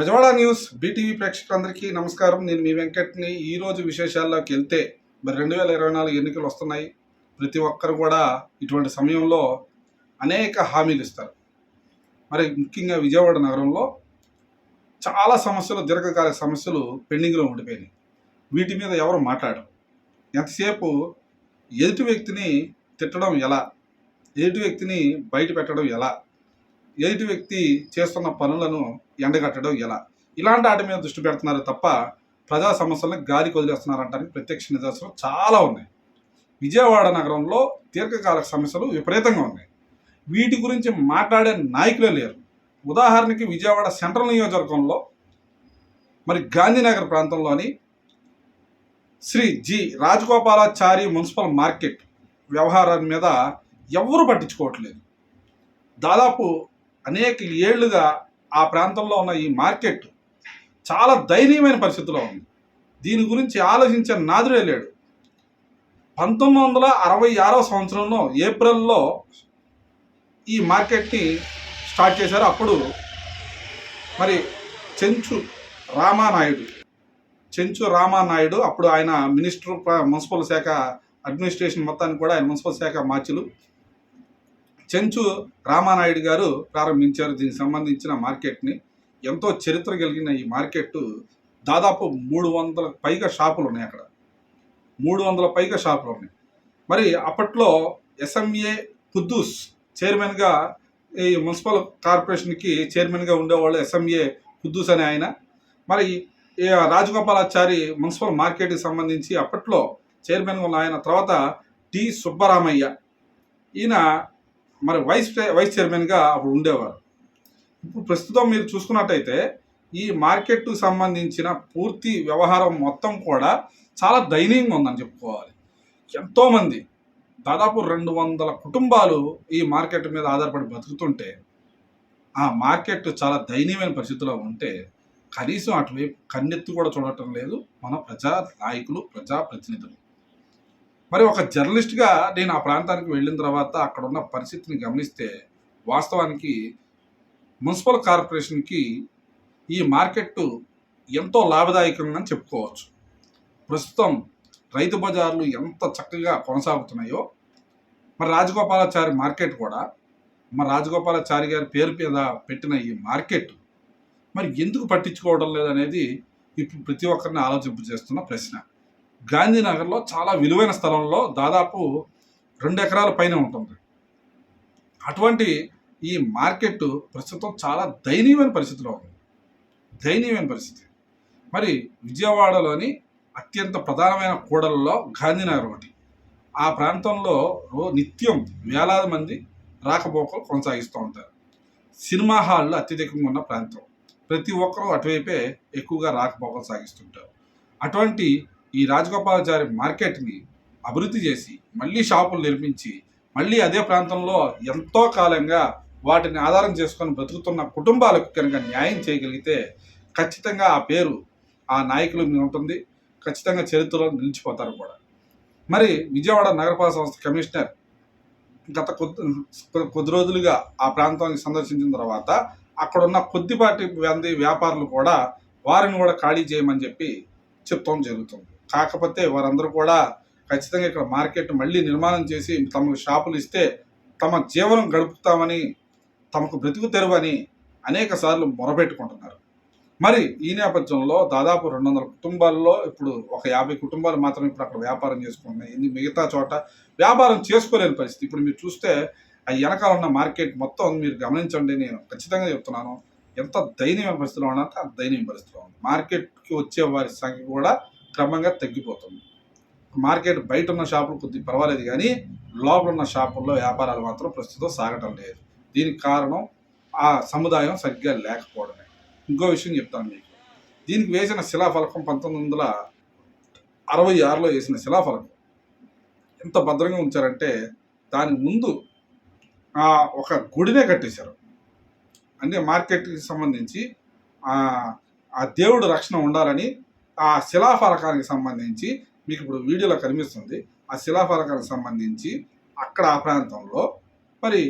Bezawada news BTV ప్రేక్షకులందరికీ నమస్కారం. నేను మీ వెంకట్ని. ఈరోజు విశేషాల్లోకి వెళ్తే మరి రెండు వేల ఇరవై నాలుగు ఎన్నికలు వస్తున్నాయి. ప్రతి ఒక్కరు కూడా ఇటువంటి సమయంలో అనేక హామీలు ఇస్తారు. మరి ముఖ్యంగా విజయవాడ నగరంలో చాలా సమస్యలు దీర్ఘకాలిక సమస్యలు పెండింగ్లో ఉండిపోయినాయి. వీటి మీద ఎవరు మాట్లాడరు. ఎంతసేపు ఎదుటి వ్యక్తిని తిట్టడం ఎలా? ఎదుటి వ్యక్తిని బయట పెట్టడం ఎలా? ఎదుటి వ్యక్తి చేస్తున్న పనులను ఎండగట్టడం ఎలా? ఇలాంటి వాటి మీద దృష్టి పెడుతున్నారు తప్ప ప్రజా సమస్యలను గాలికి వదిలేస్తున్నారంటానికి ప్రత్యక్ష నిదర్శనం చాలా ఉన్నాయి. విజయవాడ నగరంలో దీర్ఘకాలిక సమస్యలు విపరీతంగా ఉన్నాయి. వీటి గురించి మాట్లాడే నాయకులే లేరు. ఉదాహరణకి విజయవాడ సెంట్రల్ నియోజకవర్గంలో మరి గాంధీనగర్ ప్రాంతంలోని Shri G. Rajagopalachari municipal market వ్యవహారాల మీద ఎవరు పట్టించుకోవట్లేదు. దాదాపు అనేక ఏళ్ళుగా ఆ ప్రాంతంలో ఉన్న ఈ మార్కెట్ చాలా దయనీయమైన పరిస్థితిలో ఉంది. దీని గురించి ఆలోచించే నాదుడే లేడు. పంతొమ్మిది వందల అరవై ఆరో సంవత్సరంలో ఏప్రిల్లో ఈ మార్కెట్ని స్టార్ట్ చేశారు. అప్పుడు మరి చెంచు రామానాయుడు. చెంచు రామానాయుడు అప్పుడు ఆయన మినిస్టర్ మున్సిపల్ శాఖ అడ్మినిస్ట్రేషన్ మొత్తాన్ని కూడా ఆయన మున్సిపల్ శాఖ మార్చులు. చెంచు రామానాయుడు గారు ప్రారంభించారు. దీనికి సంబంధించిన మార్కెట్ని ఎంతో చరిత్ర కలిగిన ఈ మార్కెట్ దాదాపు మూడు వందల పైగా షాపులు ఉన్నాయి అక్కడ. మూడు వందల పైగా షాపులు ఉన్నాయి. మరి అప్పట్లో ఎస్ఎంఏ కుద్దూస్ చైర్మన్గా ఈ మున్సిపల్ కార్పొరేషన్కి చైర్మన్గా ఉండేవాళ్ళు ఎస్ఎంఏ కుద్దూస్ అనే ఆయన. మరి ఈ రాజగోపాలాచారి మున్సిపల్ మార్కెట్కి సంబంధించి అప్పట్లో చైర్మన్గా ఉన్న ఆయన తర్వాత టి సుబ్బరామయ్య. ఈయన మరి వైస్ వైస్ చైర్మన్గా అప్పుడు ఉండేవారు. ఇప్పుడు ప్రస్తుతం మీరు చూసుకున్నట్టయితే ఈ మార్కెట్కు సంబంధించిన పూర్తి వ్యవహారం మొత్తం కూడా చాలా దయనీయంగా ఉందని చెప్పుకోవాలి. ఎంతోమంది దాదాపు రెండు వందల కుటుంబాలు ఈ మార్కెట్ మీద ఆధారపడి బతుకుతుంటే ఆ మార్కెట్ చాలా దయనీయమైన పరిస్థితిలో ఉంటే కనీసం అటువైపు కన్నెత్తి కూడా చూడటం లేదు. మన ప్రజా నాయకులు ప్రజాప్రతినిధులు. మరి ఒక జర్నలిస్ట్గా నేను ఆ ప్రాంతానికి వెళ్ళిన తర్వాత అక్కడ ఉన్న పరిస్థితిని గమనిస్తే వాస్తవానికి మున్సిపల్ కార్పొరేషన్కి ఈ మార్కెట్ ఎంతో లాభదాయకంగా అని చెప్పుకోవచ్చు. ప్రస్తుతం రైతు బజార్లు ఎంత చక్కగా కొనసాగుతున్నాయో మరి రాజగోపాలాచారి మార్కెట్ కూడా మరి రాజగోపాలాచారి గారి పేరు మీద పెట్టిన ఈ మార్కెట్ మరి ఎందుకు పట్టించుకోవడం లేదనేది ఇప్పుడు ప్రతి ఒక్కరిని ఆలోచింపు చేస్తున్న ప్రశ్న. గాంధీనగర్లో చాలా విలువైన స్థలంలో దాదాపు రెండు ఎకరాల పైన ఉంటుంది. అటువంటి ఈ మార్కెట్ ప్రస్తుతం చాలా దయనీయమైన పరిస్థితిలో ఉంది. దయనీయమైన పరిస్థితి. మరి విజయవాడలోని అత్యంత ప్రధానమైన కూడలలో గాంధీనగర్ ఒకటి. ఆ ప్రాంతంలో రో నిత్యం వేలాది మంది రాకపోకలు కొనసాగిస్తూ ఉంటారు. సినిమా హాళ్ళు అత్యధికంగా ఉన్న ప్రాంతం. ప్రతి ఒక్కరూ అటువైపే ఎక్కువగా రాకపోకలు సాగిస్తుంటారు. అటువంటి ఈ రాజగోపాలాచారి మార్కెట్ని అభివృద్ధి చేసి మళ్ళీ షాపులు నిర్మించి మళ్ళీ అదే ప్రాంతంలో ఎంతో కాలంగా వాటిని ఆధారం చేసుకొని బ్రతుకుతున్న కుటుంబాలకు కనుక న్యాయం చేయగలిగితే ఖచ్చితంగా ఆ పేరు ఆ నాయకులు మీద ఉంటుంది. ఖచ్చితంగా చరిత్రలో నిలిచిపోతారు కూడా. మరి విజయవాడ నగరపాలక సంస్థ కమిషనర్ గత కొద్ది కొద్ది రోజులుగా ఆ ప్రాంతాన్ని సందర్శించిన తర్వాత అక్కడ ఉన్న కొద్దిపాటి మంది వ్యాపారులు కూడా వారిని కూడా ఖాళీ చేయమని చెప్పి చెప్తాం జరుగుతుంది. కాకపోతే వారందరూ కూడా ఖచ్చితంగా ఇక్కడ మార్కెట్ మళ్ళీ నిర్మాణం చేసి తమకు షాపులు ఇస్తే తమ జీవనం గడుపుతామని తమకు బ్రతుకు తెరువని అనేక సార్లు మొరపెట్టుకుంటున్నారు. మరి ఈ నేపథ్యంలో దాదాపు రెండు వందల కుటుంబాల్లో ఇప్పుడు ఒక యాభై కుటుంబాలు మాత్రం ఇప్పుడు అక్కడ వ్యాపారం చేసుకుంటున్నాయి. ఇది మిగతా చోట వ్యాపారం చేసుకోలేని పరిస్థితి. ఇప్పుడు మీరు చూస్తే ఆ వెనకాల ఉన్న మార్కెట్ మొత్తం మీరు గమనించండి. నేను ఖచ్చితంగా చెప్తున్నాను. ఎంత దయనీయమైన పరిస్థితిలో ఉన్నా అంత దయనీయ పరిస్థితిలో ఉంది. మార్కెట్కి వచ్చే వారి సంఖ్య కూడా క్రమంగా తగ్గిపోతుంది. మార్కెట్ బయట ఉన్న షాపులు కొద్దిగా పర్వాలేదు కానీ లోపల ఉన్న షాపుల్లో వ్యాపారాలు మాత్రం ప్రస్తుతం సాగటం లేదు. దీనికి కారణం ఆ సముదాయం సరిగ్గా లేకపోవడమే. ఇంకో విషయం చెప్తాను మీకు. దీనికి వేసిన శిలాఫలకం పంతొమ్మిది వందల అరవై ఆరులో వేసిన శిలాఫలకం ఎంత భద్రంగా ఉంచారంటే దాని ముందు ఆ, ఒక గుడినే కట్టేశారు. అంటే మార్కెట్కి సంబంధించి ఆ దేవుడు రక్షణ ఉండాలని ఆ శిలాఫలకానికి సంబంధించి మీకు ఇప్పుడు వీడియోలో కనిపిస్తుంది. ఆ శిలాఫలకానికి సంబంధించి అక్కడ ఆ ప్రాంతంలో మరి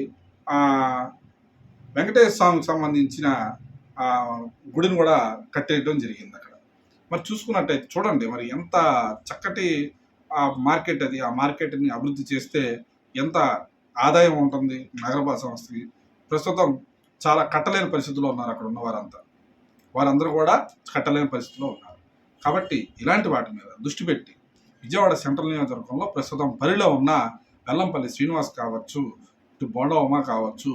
వెంకటేశ్వర స్వామికి సంబంధించిన గుడిని కూడా కట్టేయడం జరిగింది అక్కడ. మరి చూసుకున్నట్టయితే చూడండి మరి ఎంత చక్కటి ఆ మార్కెట్ అది. ఆ మార్కెట్ని అభివృద్ధి చేస్తే ఎంత ఆదాయం ఉంటుంది నగరపాల సంస్థకి. ప్రస్తుతం చాలా కట్టలేని పరిస్థితుల్లో ఉన్నారు అక్కడ ఉన్న వారంతా వారందరూ కూడా కట్టలేని పరిస్థితిలో ఉన్నారు. కాబట్టి ఇలాంటి వాటి మీద దృష్టి పెట్టి విజయవాడ సెంట్రల్ నియోజకవర్గంలో ప్రస్తుతం బరిలో ఉన్న వెల్లంపల్లి శ్రీనివాస్ కావచ్చు ఇటు బోండవమ్మ కావచ్చు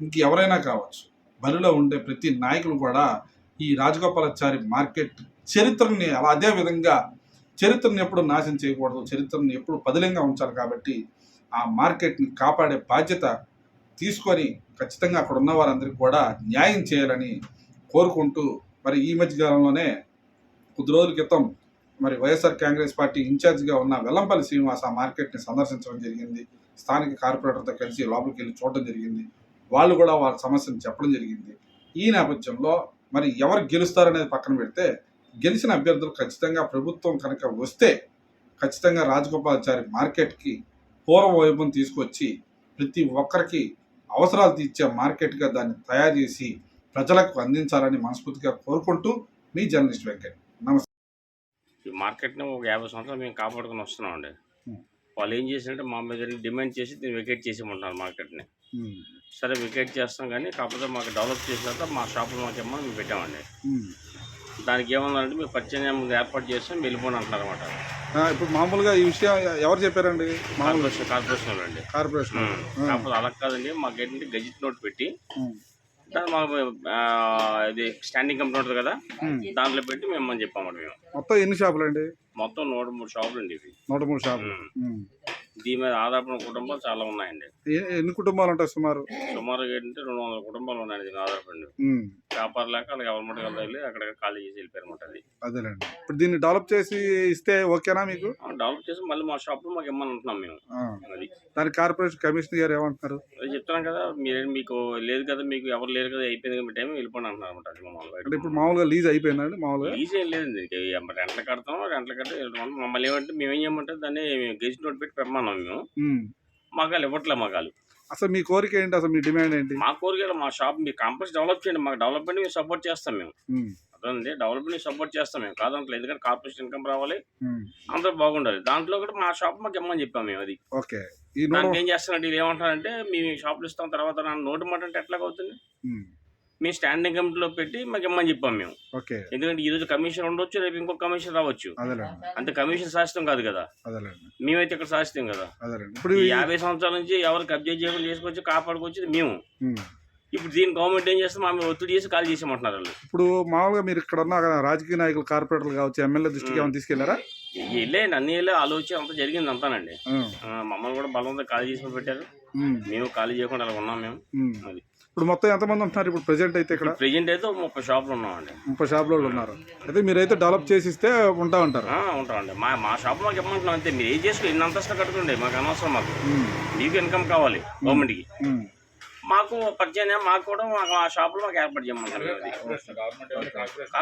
ఇంక ఎవరైనా కావచ్చు బరిలో ఉండే ప్రతి నాయకులు కూడా ఈ రాజగోపాలాచారి మార్కెట్ చరిత్రని అలా అదే విధంగా చరిత్రని ఎప్పుడు నాశనం చేయకూడదు చరిత్రను ఎప్పుడు పదిలంగా ఉంచాలి కాబట్టి ఆ మార్కెట్ని కాపాడే బాధ్యత తీసుకొని ఖచ్చితంగా అక్కడ ఉన్న వారందరికీ కూడా న్యాయం చేయాలని కోరుకుంటూ మరి ఈ మధ్య కాలంలోనే కొద్ది రోజుల క్రితం మరి వైఎస్ఆర్ కాంగ్రెస్ పార్టీ ఇన్ఛార్జిగా ఉన్న వెల్లంపల్లి శ్రీనివాస్ ఆ మార్కెట్ని సందర్శించడం జరిగింది. స్థానిక కార్పొరేటర్తో కలిసి లోపలికి వెళ్ళి చూడడం జరిగింది. వాళ్ళు కూడా వాళ్ళ సమస్యను చెప్పడం జరిగింది. ఈ నేపథ్యంలో మరి ఎవరు గెలుస్తారనేది పక్కన పెడితే గెలిచిన అభ్యర్థులు ఖచ్చితంగా ప్రభుత్వం కనుక వస్తే ఖచ్చితంగా రాజగోపాలాచారి మార్కెట్కి పూర్వ వైభవం తీసుకొచ్చి ప్రతి ఒక్కరికి అవసరాలు తీర్చే మార్కెట్గా దాన్ని తయారు చేసి ప్రజలకు అందించాలని మనస్ఫూర్తిగా కోరుకుంటూ మీ జర్నలిస్ట్ వెంకట్. నమస్తే. ఈ మార్కెట్ని ఒక యాభై సంవత్సరాలు మేము కాపాడుకొని వస్తున్నాం అండి Hmm. వాళ్ళు ఏం చేసినట్టే మా మీద డిమాండ్ చేసి దీన్ని వెకేట్ చేసేయమంటున్నారు మార్కెట్ని. సరే వెకేట్ చేస్తాం కానీ కాకపోతే మాకు డెవలప్ చేసిన తర్వాత మా షాపులు మాకు ఇమ్మని మేము పెట్టామండి. దానికి ఏమన్నారంటే మేము పరిచయం ఏర్పాటు చేస్తాం వెళ్ళిపోని అంటున్నారు అనమాట ఇప్పుడు మామూలుగా ఈ విషయం ఎవరు చెప్పారండి? Corporation corporation. వాళ్ళండి కార్పొరేషన్. కాకపోతే అలా కాదండి మాకు ఏంటంటే గజిట్ నోట్ పెట్టి మాకు ఇది స్టాండింగ్ కంపెనీ ఉంటుంది కదా దాంట్లో పెట్టి మేము అని చెప్పామండి మేము. మొత్తం ఎన్ని షాపులు అండి మొత్తం నూట మూడు షాపులు అండి ఇవి. నూట మూడు షాపులు. దీని మీద ఆధారపడిన కుటుంబాలు చాలా ఉన్నాయండి. ఎ- ఎన్ని కుటుంబాలు ఉంటాయి సుమారు? సుమారుగా ఏంటంటే రెండు వందల కుటుంబాలు ఉన్నాయండి దీని ఆధారపడి ఉమ్. వ్యాపారం లేక వాళ్ళకి ఎవరి మటుకు వెళ్ళి అక్కడ ఖాళీ చేసి వెళ్ళిపోయారు అనమాట అది. అదేలేండి. ఇప్పుడు దీన్ని డెవలప్ చేసి ఇస్తే ఓకేనా మీకు? ఆ, డెవలప్ చేసి మళ్ళీ మా షాప్లో మాకు ఇమ్మని అంటున్నాం మేము. ఆ. అది. దానికి కార్పొరేషన్ కమిషనర్ గారు ఏమంటున్నారు? అది చెప్తున్నాం కదా మీరేం మీకు లేదు కదా మీకు ఎవరు లేరు కదా అయిపోయింది కదా మీ టైం వెళ్ళిపోండి అంటున్నారు అనమాట అది అంటే ఇప్పుడు మామూలుగా లీజ్ అయిపోయిందండి మామూలుగా? ఈజీ ఏం లేదండి. రెంట్ల కడతాం రెంట్ల వెళ్ళిపోతాం. మమ్మల్ని ఏమంటే మేము ఏం చేయమంటే దాన్ని గెజిట్ నోట్ పెట్టి పెట్టమన్నాం మేము. మగాలు ఇవ్వట్లే మగాలు అసలు మీ కోరిక ఏంటి? అసలు మీ డిమాండ్ ఏంటి? మా కోరికలు మా షాప్ మీ కాంపస్ డెవలప్ చేయండి. మాకు డెవలప్మెంట్ మేము సపోర్ట్ చేస్తాం మేము. అదండి డెవలప్మెంట్ సపోర్ట్ చేస్తాం మేము. కాదంటే ఎందుకంటే కార్పొరేషన్ ఇన్కమ్ రావాలి. అందరూ బాగుండాలి. దాంట్లో కూడా మా షాప్ మాకు ఇమ్మని చెప్పాం మేము అది. ఓకే. దానికి ఏం చేస్తానంటే ఏమంటారంటే మీ షాప్లో ఇస్తాం తర్వాత నా నోటు మాట అంటే ఎట్లాగ అవుతుంది ఉమ్. మీ స్టాండింగ్ కమిటీలో పెట్టి మాకు ఇమ్మని చెప్పాం మేము. ఓకే. ఎందుకంటే ఈ రోజు కమిషన్ ఉండొచ్చు రేపు ఇంకో కమిషన్ రావచ్చు. అదేలేండి. అంతే కమిషన్ శాస్త్రం కాదు కదా. అదేలేండి. మేమైతే ఇక్కడ శాస్త్రం కదా. అదేలేండి. ఇప్పుడు ఈ యాభై సంవత్సరాల నుంచి ఎవరు కబ్జా చేయకుండా చేసుకొచ్చి కాపాడుకొచ్చేది మేము. ఉమ్. ఇప్పుడు దీని గవర్నమెంట్ ఏం చేస్తే మా మీద ఒత్తిడి చేసి కాల్ చేసేమంటున్నారు వాళ్ళు. ఇప్పుడు మామూలుగా మీరు ఇక్కడ ఉన్న రాజకీయ నాయకులు కార్పొరేటర్లు కావచ్చు ఎమ్మెల్యే దృష్టికి ఏమైనా తీసుకెళ్ళారా? వెళ్ళే అన్ని వెళ్ళే ఆలోచన అంతా జరిగింది అంతానండి. ఆ, మమ్మల్ని కూడా బలవంతం ఖాళీ చేసి పెట్టారు. మేము ఖాళీ చేయకుండా అలా ఉన్నాం మేము. అది ఇప్పుడు మొత్తం ఎంతమంది ఉంటున్నారు ఇప్పుడు ప్రెసెంట్ అయితే ఇక్కడ? ప్రెజెంట్ అయితే ముప్పై షాపులు ఉన్నామండి. ముప్పై షాపులో ఉన్నారు. అయితే మీరైతే డెవలప్ చేసి ఇస్తే ఉంటా ఉంటారు. ఆ, ఉంటామండి. మా మా షాప్ మాకు ఇమ్మంటున్నాం అంతే. మీరు ఏం చేసుకో ఇన్ని అంతస్తులు కట్టుకోండి మాకు అనవసరం మాకు. మీకు ఇన్కమ్ కావాలి గవర్నమెంట్కి ఉమ్. మాకు పరిచయం మాకు కూడా మాకు ఆ షాపులో మాకు ఏర్పాటు చేయమంటారు. కార్పొరేట్